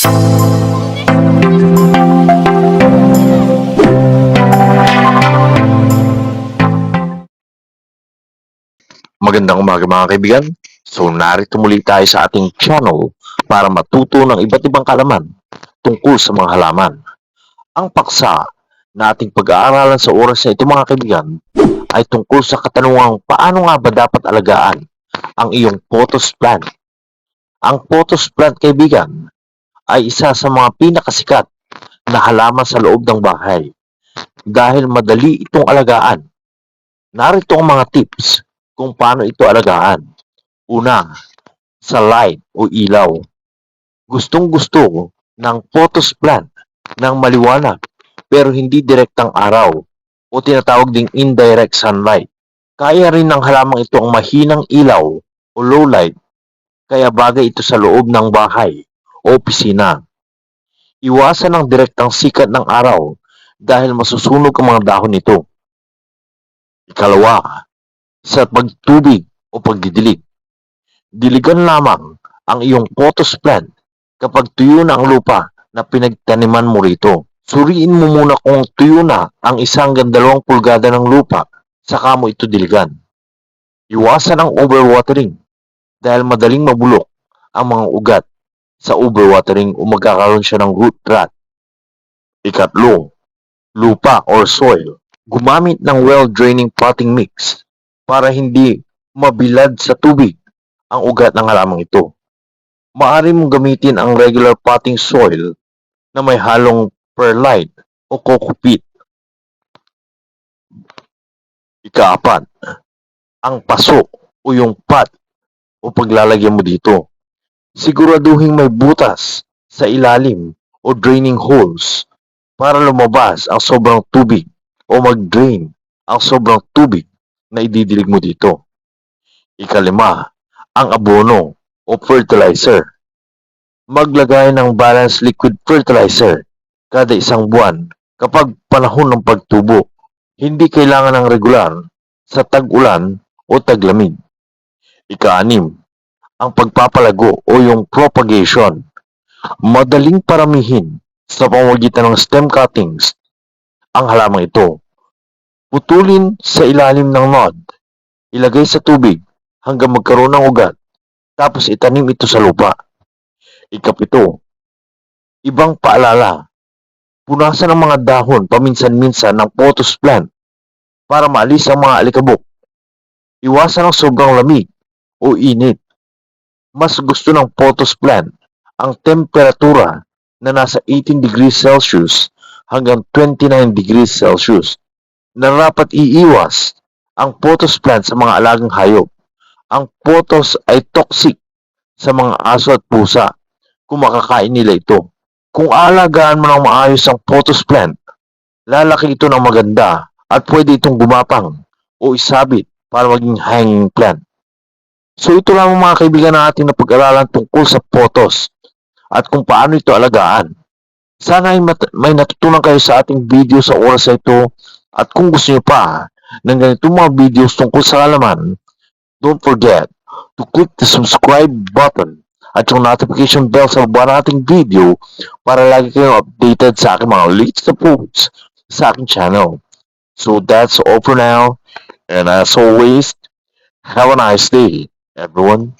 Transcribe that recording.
Magandang umaga mga kaibigan. So narito muli tayo sa ating channel para matuto ng iba't ibang kalaman tungkol sa mga halaman. Ang paksa na ating pag-aaralan sa oras na ito mga kaibigan ay tungkol sa katanungang paano nga ba dapat alagaan ang iyong pothos plant. Ang pothos plant kaibigan ay isa sa mga pinakasikat na halaman sa loob ng bahay dahil madali itong alagaan. Narito ang mga tips kung paano ito alagaan. Una, sa light o ilaw. Gustong gusto ng photos plant ng maliwanag pero hindi direktang araw o tinatawag ding indirect sunlight. Kaya rin ng halamang ito ang mahinang ilaw o low light kaya bagay ito sa loob ng bahay opisina. Iwasan ang direktang sikat ng araw dahil masusunog ang mga dahon nito. Ikalawa, sa pagtubig o pagdidilig. Diligan lamang ang iyong pothos plant kapag tuyo na ang lupa na pinagtaniman mo rito. Suriin mo muna kung tuyo na ang isang dalawang pulgada ng lupa saka mo ito diligan. Iwasan ang overwatering dahil madaling mabulok ang mga ugat sa overwatering o magkakaroon siya ng root rot. Ikatlo, lupa or soil. Gumamit ng well-draining potting mix para hindi mabilad sa tubig ang ugat ng halamang ito. Maaari mong gamitin ang regular potting soil na may halong perlite o coco peat. Ikaapat, ang paso o yung pot o paglalagyan mo dito. Siguraduhin may butas sa ilalim o draining holes para lumabas ang sobrang tubig o mag-drain ang sobrang tubig na ididilig mo dito. Ikalima, ang abono o fertilizer. Maglagay ng balanced liquid fertilizer kada isang buwan kapag panahon ng pagtubo. Hindi kailangan ng regular sa tag-ulan o taglamig. Ikaanim, ang pagpapalago o yung propagation. Madaling paramihin sa pamamagitan ng stem cuttings ang halamang ito. Putulin sa ilalim ng nod. Ilagay sa tubig hanggang magkaroon ng ugat. Tapos itanim ito sa lupa. Ikapito, ibang paalala. Punasan ang mga dahon paminsan-minsan ng pothos plant para maalis ang mga alikabok. Iwasan ang sobrang lamig o init. Mas gusto ng pothos plant ang temperatura na nasa 18 degrees Celsius hanggang 29 degrees Celsius na dapat iiwas ang pothos plant sa mga alagang hayop. Ang pothos ay toxic sa mga aso at pusa kung makakain nila ito. Kung aalagaan mo ng maayos ang pothos plant, lalaki ito ng maganda at pwede itong gumapang o isabit para maging hanging plant. So ito lang mga kaibigan natin na pag-aralan tungkol sa pothos at kung paano ito alagaan. Sana ay may natutunan kayo sa ating video sa oras na ito at kung gusto niyo pa ng ganitong mga videos tungkol sa halaman, don't forget to click the subscribe button at yung notification bell sa baba nating video para lagi kayong updated sa aking mga latest na posts sa aking channel. So that's all for now. And as always, have a nice day, everyone.